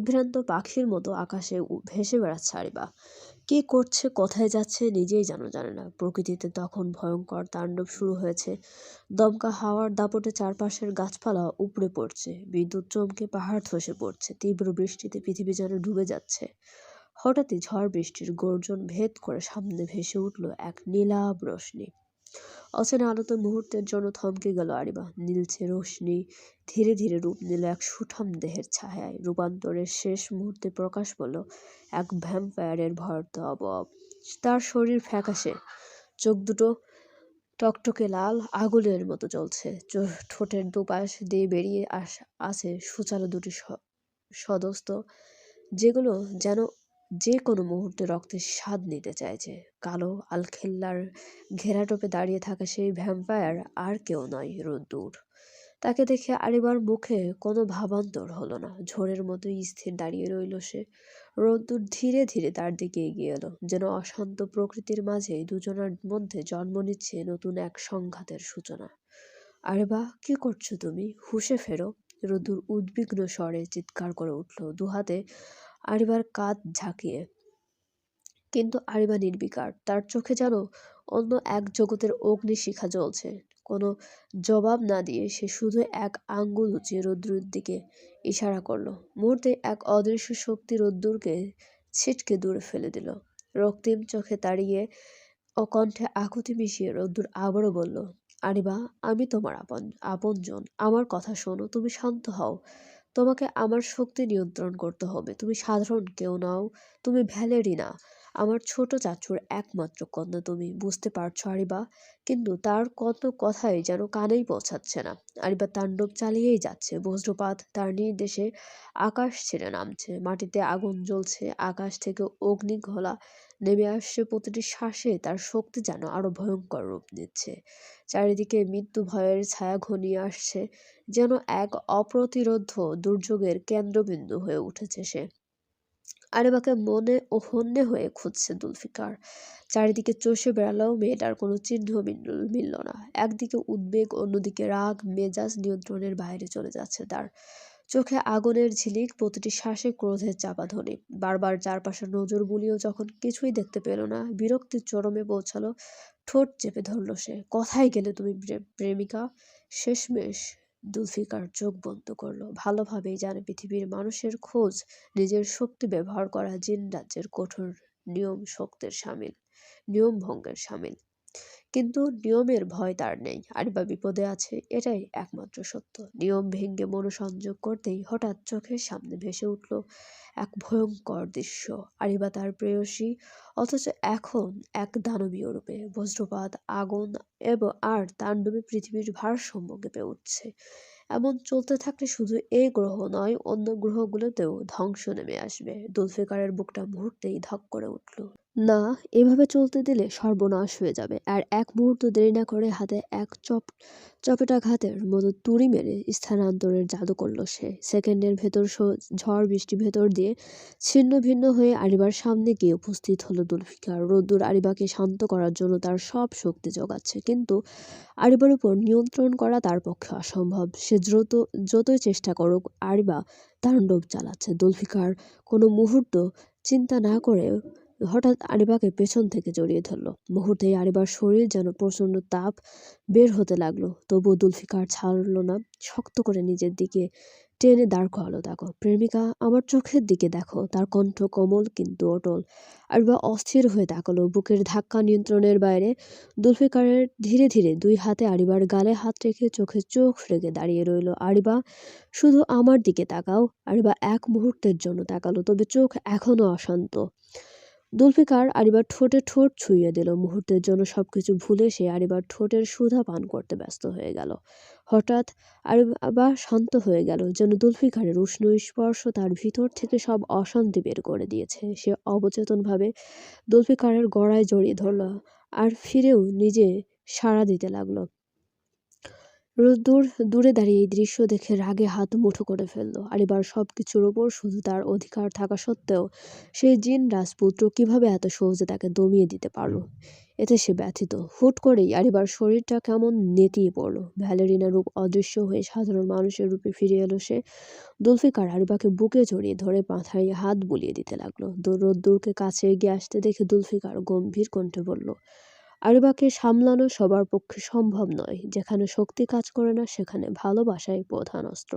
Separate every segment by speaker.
Speaker 1: উদ্ভ্রান্ত পাখির মতো আকাশে ভেসে বেড়াচ্ছে আরিবা। কি করছে, কোথায় যাচ্ছে নিজেই যেন জানে না। প্রকৃতিতে তখন ভয়ঙ্কর তাণ্ডব শুরু হয়েছে। দমকা হাওয়ার দাপটে চারপাশের গাছপালা উপড়ে পড়ছে। বিদ্যুৎ চমকে পাহাড় ধসে পড়ছে। তীব্র বৃষ্টিতে পৃথিবী যেন ডুবে যাচ্ছে। হঠাৎই ঝড় বৃষ্টির গর্জন ভেদ করে সামনে ভেসে উঠল এক নীলাভ রশ্মি অচেনা আলোতে মুহূর্তের জন্য থমকে গেল আরিবা। নীলছে রোশনি ধীরে ধীরে রূপ নিল এক সুঠাম দেহের ছায়ায়। রূপান্তরের শেষ মুহূর্তে প্রকাশ পেল এক ভ্যাম্পায়ারের ভয়ার্থ অবয়ব। তার শরীর ফ্যাকাশে। চোখ দুটো টকটকে লাল, আগুনের মতো জ্বলছে। ঠোঁটের দুপাশ দিয়ে বেরিয়ে আস আছে সুচালো দুটি সদস্ত যেগুলো যেন যে কোনো মুহূর্তে রক্তের স্বাদ নিতে চাইছে কালো আলখেল্লার ঘেরাটোপে দাঁড়িয়ে থাকা সেই ভ্যাম্পায়ার আর কেউ নয় রোদ্দুর। তাকে দেখে আরেবার মুখে কোনো ভাবান্তর হলো না। ঝোড়ের মতো স্থির দাঁড়িয়ে রইল সে। রোদ্দুর ধীরে ধীরে তার দিকে এগিয়ে এলো, যেন অশান্ত প্রকৃতির মাঝে দুজনের মধ্যে জন্ম নিচ্ছে নতুন এক সংঘাতের সূচনা। আরে বা কি করছ তুমি? হুশে ফেরো। রোদ্দুর উদ্বিগ্ন স্বরে চিৎকার করে উঠল। দুহাতে আরিবার কাঁধ ঝাঁকিয়ে। কিন্তু আরিবা নির্বিকার, তার চোখে যেন অন্য এক জগতের অগ্নিশিখা জ্বলছে। কোনো জবাব না দিয়ে সে শুধু এক আঙ্গুল উঁচিয়ে রোদ্দুরের দিকে ইশারা করল। মুহূর্তে এক অদৃশ্য শক্তি রোদ্দুরকে ছিটকে দূরে ফেলে দিল। রক্তিম চোখে তাড়িয়ে অকণ্ঠে আকুতি মিশিয়ে রোদ্দুর আবারও বলল, আরিবা, আমি তোমার আপন, আপনজন। আমার কথা শোনো, তুমি শান্ত হও। তোমাকে আমার শক্তি নিয়ন্ত্রণ করতে হবে। তুমি সাধারণ কেউ নাও, তুমি ভ্যালেরিনা আমার ছোট চাচুর একমাত্র কন্যা তুমি, বুঝতে পারছ আরিবা? কিন্তু তার কত কথাই যেন কানেই পৌঁছাচ্ছে না। আরিবা তাণ্ডব চালিয়েই যাচ্ছে, বজ্রপাত তার নির্দেশে আকাশ ছেড়ে নামছে, মাটিতে আগুন জ্বলছে, আকাশ থেকে অগ্নি ঘোলা নেমে আসছে প্রতিটি শ্বাসে তার শক্তি যেন আরও ভয়ঙ্কর রূপ নিচ্ছে। চারিদিকে মৃত্যু ভয়ের ছায়া ঘনিয়ে আসছে, যেন এক অপ্রতিরোধ দুর্যোগের কেন্দ্রবিন্দু হয়ে উঠেছে সে। আরেবাকে মনে ও হন্যে হয়ে খুঁজছে দুলফিকার। চারিদিকে চষে বেড়ালেও মেয়েটার কোনো চিহ্ন মিলল না। একদিকে উদ্বেগ, অন্যদিকে রাগ, মেজাজ নিয়ন্ত্রণের বাইরে চলে যাচ্ছে তার। চোখে আগুনের ঝিলিক, প্রতিটি শ্বাসে ক্রোধের চাপাধ্বনি। বারবার চারপাশে নজর বুলিয়েও যখন কিছুই দেখতে পেল না বিরক্তির চরমে পৌঁছালো, ঠোঁট চেপে ধরল সে। কথায় গেলে তুমি প্রেমিকা? শেষমেশ জুলফিকার চোখ বন্ধ করল। ভালোভাবেই জানে পৃথিবীর মানুষের খোঁজ, নিজের শক্তি ব্যবহার করা জিন রাজ্যের কঠোর নিয়ম শক্তির সামিল, নিয়ম ভঙ্গের সামিল। কিন্তু নিয়মের ভয় তার নেই আরিবা বিপদে আছে, এটাই একমাত্র সত্য। নিয়ম ভেঙ্গে মনোসংযোগ করতেই হঠাৎ চোখের সামনে ভেসে উঠল এক ভয়ঙ্কর দৃশ্য আরিবা তার প্রেয়সী, অথচ এখন এক দানবীয় রূপে। বজ্রপাত, আগুন এবং আর তাণ্ডবে পৃথিবীর ভারসাম্য কেঁপে উঠছে। এমন চলতে থাকলে শুধু এই গ্রহ নয়, অন্য গ্রহগুলোতেও ধ্বংস নেমে আসবে। দুলফিকারের বুকটা মুহূর্তেই ধক করে উঠল। না, এভাবে চলতে দিলে সর্বনাশ হয়ে যাবে। আর এক মুহূর্ত দেরি না করে হাতে এক চপ চপেটাঘাতের মতো তুড়ি মেরে স্থানান্তরের জাদু করল সে। সেকেন্ডের ভেতর ঝড় বৃষ্টি ভেতর দিয়ে ছিন্ন ভিন্ন হয়ে আরিবার সামনে গিয়ে উপস্থিত হলো দুলফিকার। রোদ্দুর আরিবাকে শান্ত করার জন্য তার সব শক্তি জোগাচ্ছে, কিন্তু আরিবার উপর নিয়ন্ত্রণ করা তার পক্ষে অসম্ভব। সে দ্রুত, যতই চেষ্টা করুক, আরিবা তাণ্ডব চালাচ্ছে। দুলফিকার কোনো মুহূর্ত চিন্তা না করে হঠাৎ আরিবাকে পেছন থেকে জড়িয়ে ধরল। মুহূর্তেই আরিবার শরীর যেন প্রচণ্ড তাপ বের হতে লাগল। তবুও দুলফিকার ছাড়ল না। শক্ত করে নিজের দিকে টেনে দাঁড় করালো, দেখো, প্রেমিকা, আমার চোখের দিকে দেখো। তার কণ্ঠ কোমল কিন্তু অটল। আরিবা অস্থির হয়ে তাকালো। বুকের ধাক্কা নিয়ন্ত্রণের বাইরে দুলফিকারের ধীরে ধীরে দুই হাতে আরিবার গালে হাত রেখে চোখে চোখ রেখে দাঁড়িয়ে রইল। আরিবা, শুধু আমার দিকে তাকাও। আরিবা এক মুহূর্তের জন্য তাকালো, তবে চোখ এখনও অশান্ত। জুলফিকার আরিবার ঠোঁটে ঠোঁট ছুঁয়ে দিল। মুহূর্তের জন্য সব কিছু ভুলে সে আরিবার ঠোঁটের সুধা পান করতে ব্যস্ত হয়ে গেল। হঠাৎ আবার শান্ত হয়ে গেল, যেন দুলফিকারের উষ্ণ স্পর্শ তার ভিতর থেকে সব অশান্তি বের করে দিয়েছে। সে অবচেতনভাবে দুলফিকারের গড়ায় জড়িয়ে ধরল আর ফিরেও নিজে সাড়া দিতে লাগল। রোদ্দুর দূরে দাঁড়িয়ে এই দৃশ্য দেখে রাগে হাত মুঠো করে ফেলল। আরিবার সব কিছুর ওপর শুধু তার অধিকার থাকা সত্ত্বেও সেই জিন রাজপুত্র কীভাবে এত সহজে তাকে দমিয়ে দিতে পারল? এতে সে ব্যথিত। হুট করেই আরিবার শরীরটা কেমন নেতিয়ে পড়ল। ভ্যালেরিনা রূপ অদৃশ্য হয়ে সাধারণ মানুষের রূপে ফিরে এলো সে। দুলফিকার আরিবাকে বুকে জড়িয়ে ধরে মাথায় হাত বুলিয়ে দিতে লাগল। রোদ্দুরকে কাছে এগিয়ে আসতে দেখে দুলফিকার গম্ভীর কণ্ঠে বলল আরিবাকে সামলানো সবার পক্ষে সম্ভব নয়। যেখানে শক্তি কাজ করে না, সেখানে ভালোবাসাই প্রধান অস্ত্র।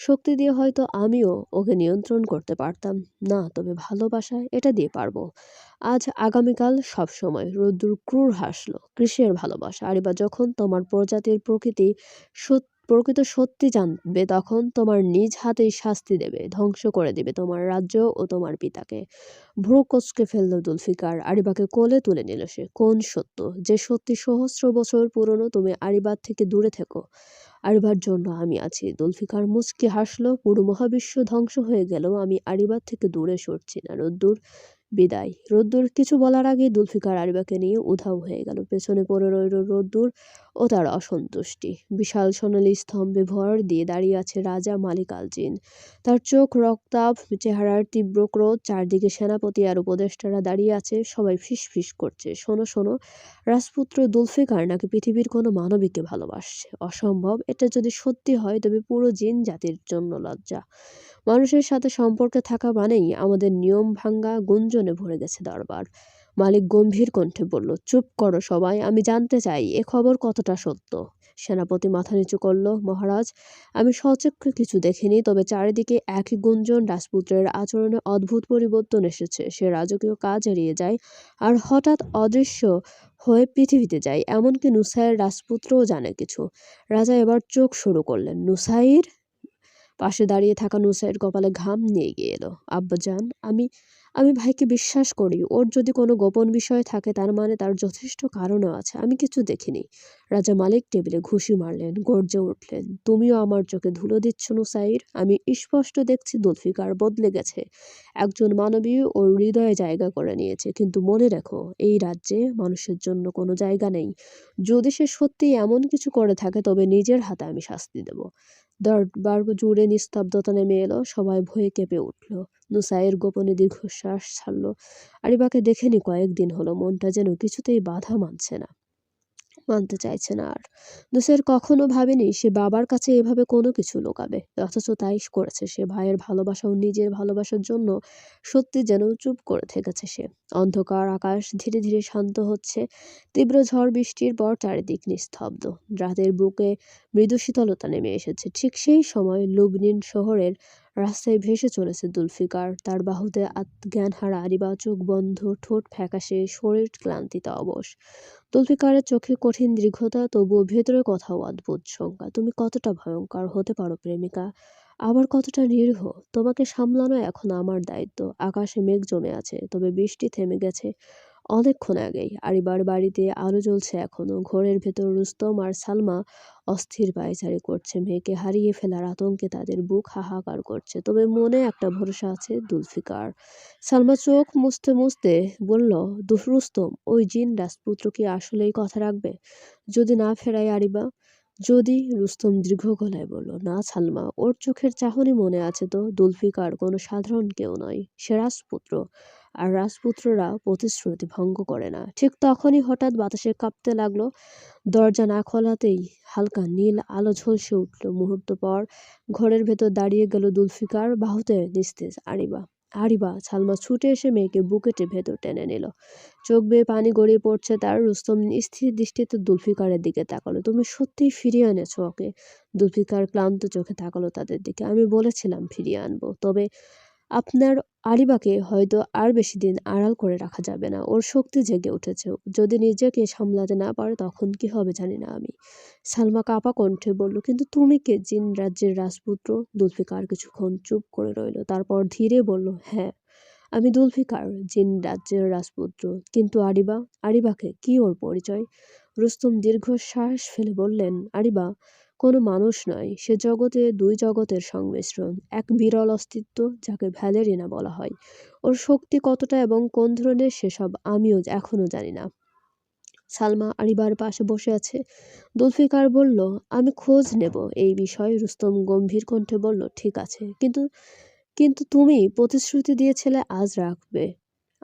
Speaker 1: শক্তি দিয়ে হয়তো আমিও ওকে নিয়ন্ত্রণ করতে পারতাম। না, তবে ভালোবাসায় এটা দিয়ে পারব। আজ আগামীকাল সবসময় রোদ্দুর ক্রুর হাসলো। কৃষের ভালোবাসা। আরিবা যখন তোমার প্রজাতির প্রকৃতি সত্যি প্রকৃত সত্যি জানবে, তখন তোমার নিজ হাতেই শাস্তি দেবে, ধ্বংস করে দেবে তোমার রাজ্য ও তোমার পিতাকে। ভ্রু কচকে ফেলল জুলফিকার, আরিবাকে কোলে তুলে নিল সে। কোন সত্য? যে সত্যি সহস্র বছর পুরনো, তুমি আরিবার থেকে দূরে থেকো। আরিবার জন্য আমি আছি। দুলফিকার মুচকি হাসলো, পুরো মহাবিশ্ব ধ্বংস হয়ে গেলেও আমি আরিবার থেকে দূরে সরছি না, রোদ্দুর বিদায়। রোদ্দুর কিছু বলার আগেই দুলফিকার আরিবাকে নিয়ে উধাও হয়ে গেল। পেছনে পড়ে রইল রোদ্দুর ও তার অসন্তুষ্টি। বিশাল সোনালি স্তম্ভে ভর দিয়ে দাঁড়িয়ে আছে রাজা মালিক আলজিন। তার চোখ, রক্তাভ, চেহারার তীব্র ক্রোধ, চারদিকে সেনাপতি আর উপদেষ্টারা দাঁড়িয়ে আছে, সবাই ফিস করছে। শোনো শোনো, রাজপুত্র দুলফিকার নাকি পৃথিবীর কোনো মানবীকে ভালোবাসছে? অসম্ভব, এটা যদি সত্যি হয়, তবে পুরো জিন জাতির জন্য লজ্জা। মানুষের সাথে সম্পর্কে থাকা মানেই আমাদের নিয়ম ভাঙ্গা গুঞ্জনে ভরে গেছে দরবার। মালিক গম্ভীর কণ্ঠে বলল, চুপ করো সবাই, আমি জানতে চাই, এ খবর কতটা সত্য? সেনাপতি মাথা নিচু করল, মহারাজ, আমি সচক্ষে কিছু দেখিনি, তবে চারিদিকে একই গুঞ্জন রাজপুত্রের আচরণে অদ্ভুত পরিবর্তন এসেছে। সে রাজকীয় কাজ এড়িয়ে যায়, আর হঠাৎ অদৃশ্য হয়ে পৃথিবীতে যায়। এমনকি নুসাইয়ের রাজপুত্রও জানে কিছু। রাজা এবার চোখ শুরু করলেন, নুসাইর? পাশে দাঁড়িয়ে থাকা নুসাইয়ের কপালে ঘাম নিয়ে গিয়ে এলো আব্বাজান আমি আমি ভাইকে বিশ্বাস করি। ওর যদি কোনো গোপন বিষয় থাকে, তার মানে তার যথেষ্ট কারণও আছে। আমি কিছু দেখিনি। রাজা মালিক টেবিলে ঘুষি মারলেন, গর্জে উঠলেন। তুমিও আমার চোখে ধুলো দিচ্ছ নুসাইর। আমি স্পষ্ট দেখছি দলফিকার বদলে গেছে। একজন মানবী ওর হৃদয়ে জায়গা করে নিয়েছে। কিন্তু মনে রেখো, এই রাজ্যে মানুষের জন্য কোনো জায়গা নেই। যদি সে সত্যি এমন কিছু করে থাকে, তবে নিজের হাতে আমি শাস্তি দেব। দরবার জুড়ে নিস্তব্ধতা নেমে এলো, সবাই ভয়ে কেঁপে উঠল। নুসাইয়ের গোপনে দীর্ঘশ্বাস ছাড়ল। আরিবাকে দেখেনি কয়েকদিন হলো, মনটা যেন কিছুতেই বাধা মানছে না। মানতে চাইছে না আর। দুসের কখনো ভাবেনি, সে বাবার কাছে এভাবে কোনো কিছু লোকাবে। অথচ তাই করেছে সে, ভাইয়ের ভালোবাসা ও নিজের ভালোবাসার জন্য সত্যি যেন চুপ করে থেকেছে সে। অন্ধকার আকাশ ধীরে ধীরে শান্ত হচ্ছে, তীব্র ঝড় বৃষ্টির পর চারিদিক নিস্তব্ধ। রাতের বুকে মৃদু শীতলতা নেমে এসেছে। ঠিক সেই সময় লুবনিন শহরের রাস্তায় ভেসে চলেছে দুলফিকার। তার বাহুতে হারা আরিবা চোখ বন্ধ, ঠোঁট ফ্যাকাশে, শরীর ক্লান্তিতে অবশ। দুলফিকারের চোখে কঠিন দীর্ঘতা, তবুও ভেতরে কথাও অদ্ভুত শঙ্কা তুমি কতটা ভয়ঙ্কর হতে পারো, প্রেমিকা? আবার কতটা নিরীহ? তোমাকে সামলানো এখন আমার দায়িত্ব। আকাশে মেঘ জমে আছে, তবে বৃষ্টি থেমে গেছে। অনেকক্ষণ আগেই আরিবার বাড়িতে আলো জ্বলছে এখনও। ঘরের ভেতর রুস্তম আর সালমা অস্থির পায়চারি করছে। মেয়েকে হারিয়ে ফেলার আতঙ্কে তাদের বুক হাহাকার করছে। তবে মনে একটা ভরসা আছে দুলফিকার। সালমা চোখ মুছতে মুছতে বলল রুস্তম, ওই জিন রাজপুত্র কি আসলেই কথা রাখবে? যদি না ফেরাই আরিবা? যদি, রুস্তম দীর্ঘ গলায় বলল। না সালমা, ওর চোখের চাহনি মনে আছে তো। দুলফিকার কোনো সাধারণ কেউ নয়, সে রাজপুত্র। আর রাজপুত্ররা প্রতিশ্রুতি ভঙ্গ করে না। ঠিক তখনই হঠাৎ বাতাসে কাঁপতে লাগল। দরজা না খোলাতেই হালকা নীল আলো ঝলসে উঠল। মুহূর্ত পর ঘরের ভেতর দাঁড়িয়ে গেল দুলফিকার বাহুতে নিস্তেজ আরিবা। আরিবা সালমা ছুটে এসে মেয়েকে বুকেটে ভেতর টেনে নিল। চোখ বেয়ে পানি গড়িয়ে পড়ছে তার। রুস্তম স্থির দৃষ্টিতে দুলফিকারের দিকে তাকালো। তুমি সত্যিই ফিরিয়ে এনেছো ওকে? দুলফিকার ক্লান্ত চোখে তাকালো তাদের দিকে। আমি বলেছিলাম ফিরিয়ে আনব। তবে আপনার আরিবাকে হয়তো আর বেশি দিন আড়াল করে রাখা যাবে না। ওর শক্তি জেগে উঠেছে। যদি নিজেকে সামলাতে না পারে, তখন কি হবে জানি না আমি। সালমা কাপা কণ্ঠে বলল, কিন্তু তুমি কে? জিন রাজ্যের রাজপুত্র? দুলফিকার কিছুক্ষণ চুপ করে রইল। তারপর ধীরে বলল হ্যাঁ আমি দুলফিকার, জিন রাজ্যের রাজপুত্র। কিন্তু আরিবা, আরিবাকে কি ওর পরিচয়? রুস্তম দীর্ঘশ্বাস ফেলে বললেন, আরিবা কোনো মানুষ নয়, সে জগতে দুই জগতের সংমিশ্রণ, এক বিরল অস্তিত্ব যাকে ভ্যালেরিনা বলা হয়। ওর শক্তি কতটা এবং কোন ধরনের সেসব আমিও এখনও জানি না। সালমা আরিবার পাশে বসে আছে। দুলফিকার বলল, আমি খোঁজ নেব এই বিষয়ে। রুস্তম গম্ভীর কণ্ঠে বলল, ঠিক আছে, কিন্তু কিন্তু তুমি প্রতিশ্রুতি দিয়েছিলে আজ রাখবে।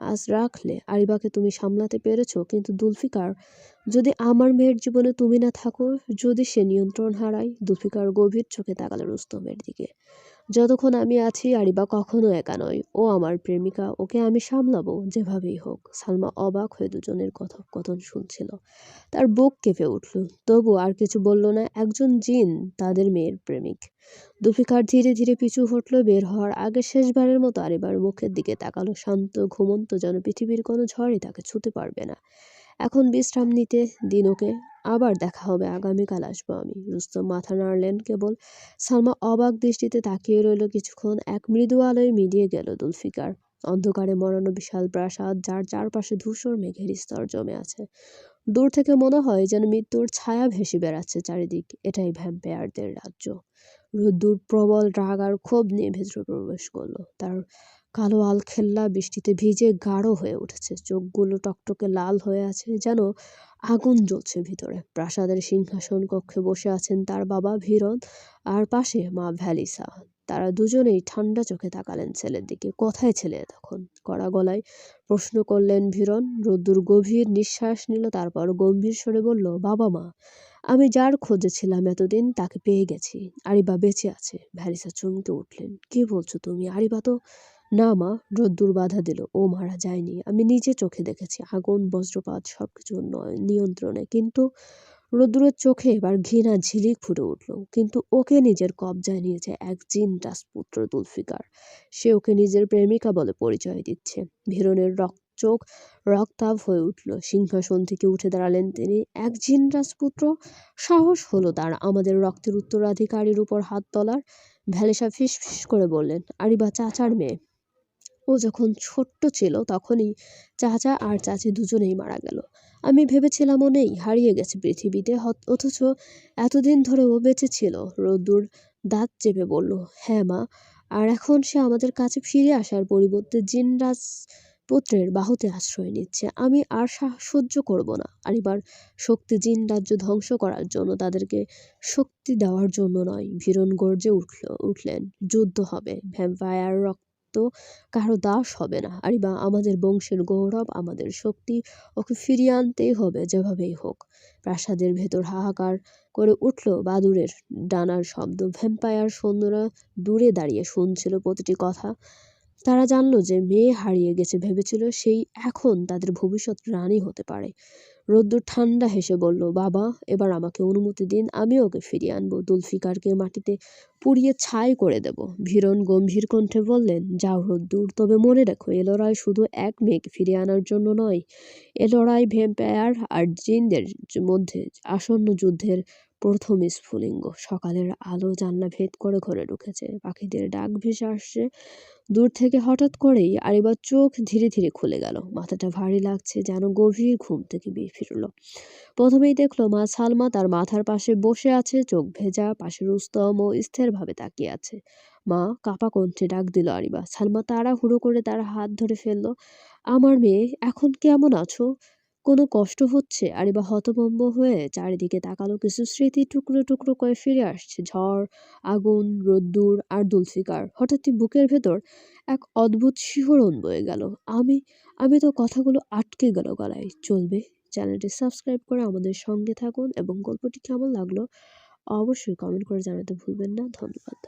Speaker 1: আজ রাখলে আরিবাকে তুমি সামলাতে পেরেছ, কিন্তু দুলফিকার, যদি আমার মেয়ের জীবনে তুমি না থাকো, যদি সে নিয়ন্ত্রণ হারায়, দুলফিকার গভীর চোখে তাকালো রুস্তমের দিকে। যতক্ষণ আমি আছি, আরিবা কখনো একা নয়। ও আমার প্রেমিকা, ওকে আমি সামলাবো, যেভাবেই হোক। সালমা অবাক হয়ে দুজনের কথোপকথন শুনছিল। তার বুক কেঁপে উঠল। তবু আর কিছু বলল না, একজন জিন, তাদের মেয়ের প্রেমিক। দুফিকার ধীরে ধীরে পিছু হটল, বের হওয়ার আগে শেষবারের মতো আরিবার মুখের দিকে তাকালো, শান্ত, ঘুমন্ত, যেন পৃথিবীর কোনো ঝড়ই তাকে ছুতে পারবে না। এখন বিশ্রাম নিতে দিন ওকে। আবার দেখা হবে, আগামীকাল আসব আমি। রুস্তম মাথা নাড়লেন কেবল। সালমা অবাক দৃষ্টিতে তাকিয়ে রইল কিছুক্ষণ। এক মৃদু আলোয় মিলিয়ে গেল দুলফিকার। অন্ধকারে মরানো বিশাল প্রাসাদ, যার চারপাশে ধূসর মেঘের স্তর জমে আছে। দূর থেকে মনে হয় যেন মৃত্যুর ছায়া ভেসে বেড়াচ্ছে চারিদিক। এটাই ভ্যাম্পায়ারদের রাজ্য। রোদ্দুর, প্রবল রাগ আর ক্ষোভ নিয়ে ভেতরে প্রবেশ করল। তার কালো আলখেল্লা বৃষ্টিতে ভিজে গাঢ় হয়ে উঠেছে। চোখগুলো টকটকে লাল হয়ে আছে যেন আগুন জ্বলছে ভিতরে। প্রাসাদের সিংহাসন কক্ষে বসে আছেন তার বাবা ভীরন আর পাশে মা ভ্যালিসা। তারা দুজনেই ঠান্ডা চোখে তাকালেন ছেলের দিকে। কোথায় ছেলে তখন কড়া গলায় প্রশ্ন করলেন ভীরন। রোদ্দুর গভীর নিঃশ্বাস নিল, তারপর গম্ভীর স্বরে বলল, বাবা মা, আমি যার খোঁজে ছিলাম এতদিন তাকে পেয়ে গেছি। আরিবা বেঁচে আছে। ভ্যালিসা চমকে উঠলেন। কি বলছো তুমি আরিবা তো? না মা, রোদ্দুর বাধা দিল। ও মারা যায়নি। আমি নিজে চোখে দেখেছি। আগুন, বজ্রপাত, সবকিছু নয়, নিয়ন্ত্রণে। কিন্তু রোদ্দুরের চোখে এবার ঘৃণা, ঝিলিক ফুটে উঠল। কিন্তু ওকে নিজের কবজায় নিয়েছে এক জিন রাজপুত্র দুলফিকার। সে ওকে নিজের প্রেমিকা বলে পরিচয় দিচ্ছে। ভীরনের রক্ত, চোখ রক্তাভ হয়ে উঠল। সিংহাসন থেকে উঠে দাঁড়ালেন তিনি। এক জিন রাজপুত্র? সাহস হলো তার। আমাদের রক্তের উত্তরাধিকারীর উপর হাত তোলার। ভ্যালেসা ফিস ফিস করে বললেন, আরিবা চাচার মেয়ে। ও যখন ছোট্ট ছিল তখনই চাচা আর চাচি দুজনেই মারা গেল। আমি ভেবেছিলাম ও নেই, হারিয়ে গেছে পৃথিবীতে অথচ এতদিন ধরে ও বেঁচে ছিল। রোদ্দুর দাঁত চেপে বলল হ্যাঁ মা, আর এখন সে আমাদের কাছে ফিরে আসার পরিবর্তে জিনরাজ পুত্রের বাহুতে আশ্রয় নিচ্ছে। আমি আর সহ্য করব না। আর এবার শক্তি জিন রাজ্য ধ্বংস করার জন্য তাদেরকে শক্তি দেওয়ার জন্য নয়, ভীরণ গর্জে উঠল, উঠলেন। যুদ্ধ হবে, ভ্যাম্পায়ার রক্ত তো কারও দাস হবে না। আরে বা, আমাদের বংশের গৌরব, আমাদের শক্তি, ওকে ফিরিয়ে আনতেই হবে যেভাবেই হোক। প্রাসাদের ভেতর হাহাকার করে উঠল বাদুরের ডানার শব্দ। ভ্যাম্পায়ার সৈন্যরা দূরে দাঁড়িয়ে শুনছিল প্রতিটি কথা। তারা জানল যে মেয়ে হারিয়ে গেছে ভেবেছিল সেই এখন তাদের ভবিষ্যৎ রানী হতে পারে। রোদ্দুর ঠান্ডা হেসে বলল, বাবা, এবার আমাকে অনুমতি দিন, আমি ওকে ফিরিয়ে আনব। দুলফিকারকে মাটিতে পুড়িয়ে ছাই করে দেব। ভীরণ গম্ভীর কণ্ঠে বললেন, যাও রোদ্দুর, তবে মনে রেখো, এ লড়াই শুধু এক মেয়েকে ফিরিয়ে আনার জন্য নয়। এ লড়াই ভ্যাম্পায়ার আর জিনদের মধ্যে আসন্ন যুদ্ধের প্রথম স্ফুলিঙ্গ। সকালের আলো জানলা ভেদ করে ঘরে ঢুকেছে। পাখিদের ডাক ভেসে আসছে। দূর থেকে হঠাৎ করেই আরিবার চোখ ধীরে ধীরে খুলে গেল। মাথাটা ভারী লাগছে, যেন গভীর ঘুম থেকে বিয়ে ফিরল। প্রথমেই দেখল মা সালমা তার মাথার পাশে বসে আছে, চোখ ভেজা পাশে রুস্তম ও স্থিরভাবে তাকিয়ে আছে। মা কাপা কণ্ঠে ডাক দিল আরিবা। সালমা তারা হুড়ো করে তার হাত ধরে ফেলল, আমার মেয়ে, এখন কেমন আছো? কোনো কষ্ট হচ্ছে? আরে বা হতভম্ব হয়ে চারিদিকে তাকালো কিছু স্মৃতি, টুকরো টুকরো করে ফিরে আসছে। ঝড়, আগুন, রোদ্দুর আর দুলফিকার। হঠাৎই বুকের ভেতর এক অদ্ভুত শিহরণ বয়ে গেল। আমি আমি তো কথাগুলো আটকে গেল গলায়। চলবে। চ্যানেলটি সাবস্ক্রাইব করে আমাদের সঙ্গে থাকুন এবং গল্পটি কেমন লাগল অবশ্যই কমেন্ট করে জানাতে ভুলবেন না। ধন্যবাদ।